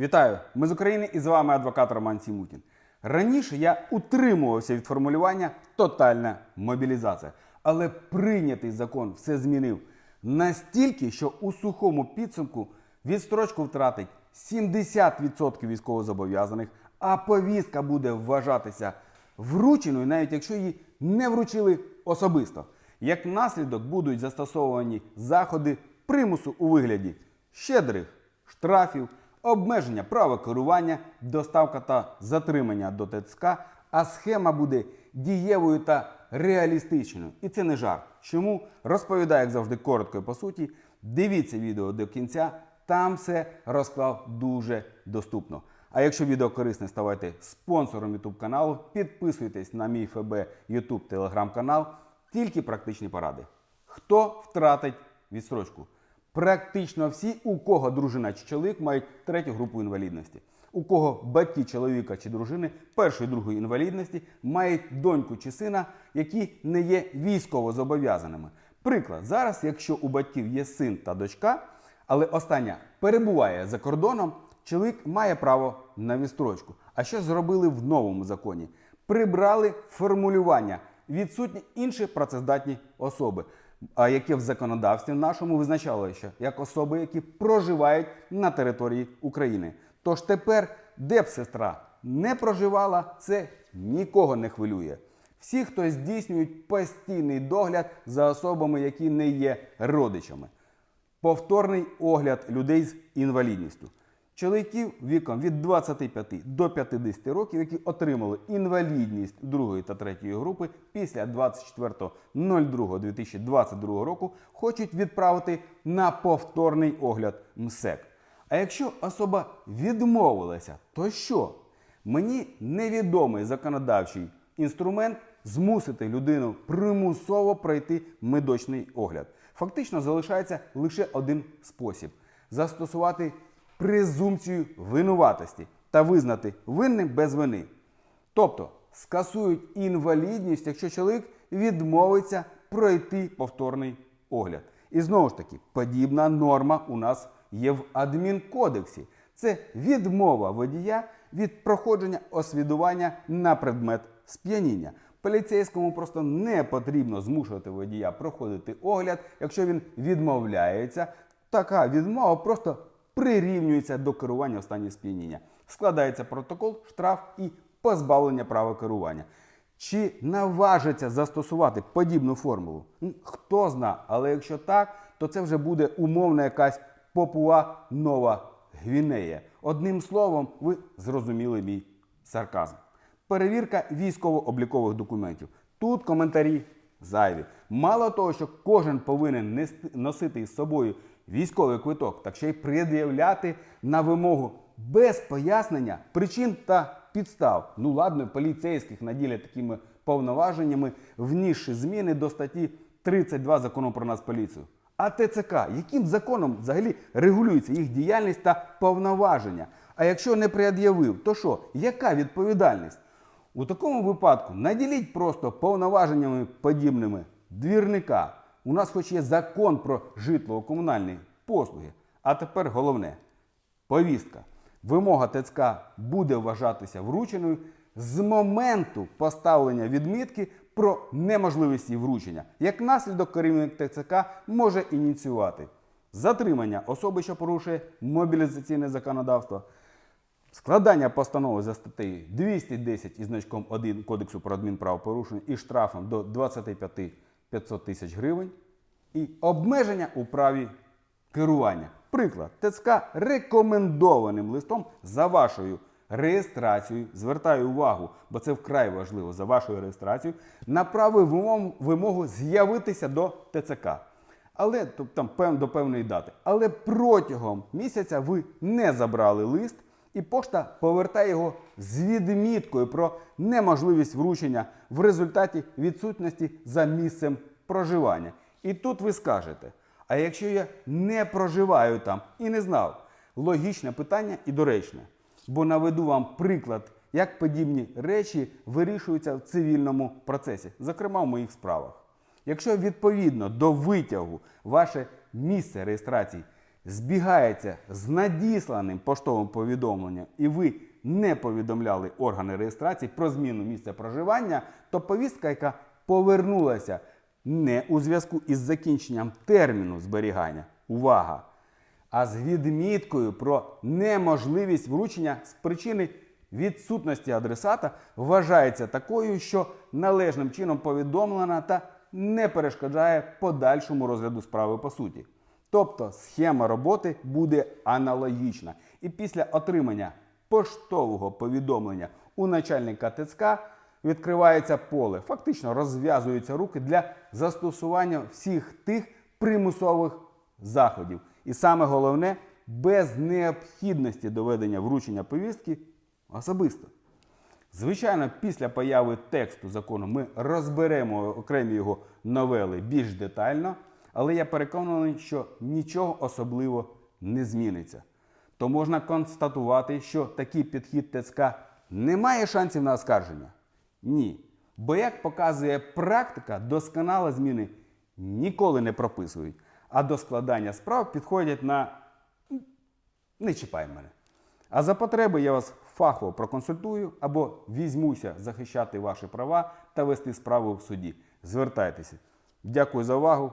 Вітаю! Ми з України і з вами адвокат Роман Сімутін. Раніше я утримувався від формулювання тотальна мобілізація, але прийнятий закон все змінив настільки, що у сухому підсумку відстрочку втратить 70% військовозобов'язаних, а повістка буде вважатися врученою, навіть якщо її не вручили особисто. Як наслідок будуть застосовані заходи примусу у вигляді щедрих штрафів, обмеження права керування, доставка та затримання до ТЦК, а схема буде дієвою та реалістичною. І це не жарт. Чому розповідаю, як завжди, коротко і по суті. Дивіться відео до кінця, там все розклав дуже доступно. А якщо відео корисне, ставайте спонсором YouTube каналу, підписуйтесь на мій ФБ YouTube телеграм канал. Тільки практичні поради. Хто втратить відстрочку? Практично всі, у кого дружина чи чоловік мають третю групу інвалідності. У кого батьки чоловіка чи дружини першої другої інвалідності мають доньку чи сина, які не є військово зобов'язаними. Приклад, зараз, якщо у батьків є син та дочка, але остання перебуває за кордоном, чоловік має право на відстрочку. А що зробили в новому законі? Прибрали формулювання відсутні інші працездатні особи, яке в законодавстві нашому визначало ще як особи, які проживають на території України. Тож тепер, де б сестра не проживала, це нікого не хвилює. Всі, хто здійснюють постійний догляд за особами, які не є родичами повторний огляд людей з інвалідністю. Чоловіків віком від 25 до 50 років, які отримали інвалідність другої та третьої групи після 24.02.2022 року, хочуть відправити на повторний огляд МСЕК. А якщо особа відмовилася, то що? Мені невідомий законодавчий інструмент змусити людину примусово пройти медичний огляд. Фактично залишається лише один спосіб застосувати презумпцію винуватості та визнати винним без вини. Тобто скасують інвалідність, якщо чоловік відмовиться пройти повторний огляд. І знову ж таки, подібна норма у нас є в адмінкодексі. Це відмова водія від проходження освідування на предмет сп'яніння. Поліцейському просто не потрібно змушувати водія проходити огляд, якщо він відмовляється. Така відмова просто прирівнюється до керування в стані сп'яніння. Складається протокол, штраф і позбавлення права керування. Чи наважиться застосувати подібну формулу? Хто зна, але якщо так, то це вже буде умовна якась Попуа Нова Гвінея. Одним словом, ви зрозуміли мій сарказм. Перевірка військово-облікових документів. Тут коментарі зайві. Мало того, що кожен повинен носити із собою військовий квиток, так ще й пред'являти на вимогу без пояснення причин та підстав. Ну ладно, поліцейських наділять такими повноваженнями, внісши зміни до статті 32 закону про Нацполіцію. А ТЦК, яким законом взагалі регулюється їх діяльність та повноваження? А якщо не пред'явив, то що? Яка відповідальність? У такому випадку наділіть просто повноваженнями подібними двірника. У нас хоч є закон про житлово-комунальні послуги. А тепер головне повістка. Вимога ТЦК буде вважатися врученою з моменту поставлення відмітки про неможливість її вручення. Як наслідок, керівник ТЦК може ініціювати затримання особи, що порушує мобілізаційне законодавство, складання постанови за статтею 210 із значком 1 Кодексу про адмінправопорушення і штрафом до 25 500 тисяч гривень, і обмеження у праві керування. Приклад, ТЦК рекомендованим листом за вашою реєстрацією, звертаю увагу, бо це вкрай важливо за вашою реєстрацією, направив вимогу, з'явитися до ТЦК. Але тобто, там до певної дати. Але протягом місяця ви не забрали лист, і пошта повертає його з відміткою про неможливість вручення в результаті відсутності за місцем проживання. І тут ви скажете: а якщо я не проживаю там і не знав, логічне питання і доречне. Бо наведу вам приклад, як подібні речі вирішуються в цивільному процесі, зокрема в моїх справах. Якщо відповідно до витягу ваше місце реєстрації збігається з надісланим поштовим повідомленням, і ви не повідомляли органи реєстрації про зміну місця проживання, то повістка, яка повернулася не у зв'язку із закінченням терміну зберігання, увага, а з відміткою про неможливість вручення з причини відсутності адресата вважається такою, що належним чином повідомлена та не перешкоджає подальшому розгляду справи по суті. Тобто схема роботи буде аналогічна. І після отримання поштового повідомлення у начальника ТЦК відкривається поле, фактично розв'язуються руки для застосування всіх тих примусових заходів. І саме головне, без необхідності доведення вручення повістки особисто. Звичайно, після появи тексту закону ми розберемо окремі його новели більш детально, але я переконаний, що нічого особливо не зміниться. То можна констатувати, що такий підхід ТЦК не має шансів на оскарження. Ні. Бо, як показує практика, досконало зміни ніколи не прописують, а до складання справ підходять на не чіпай мене. А за потреби я вас фахово проконсультую або візьмуся захищати ваші права та вести справу в суді. Звертайтеся. Дякую за увагу.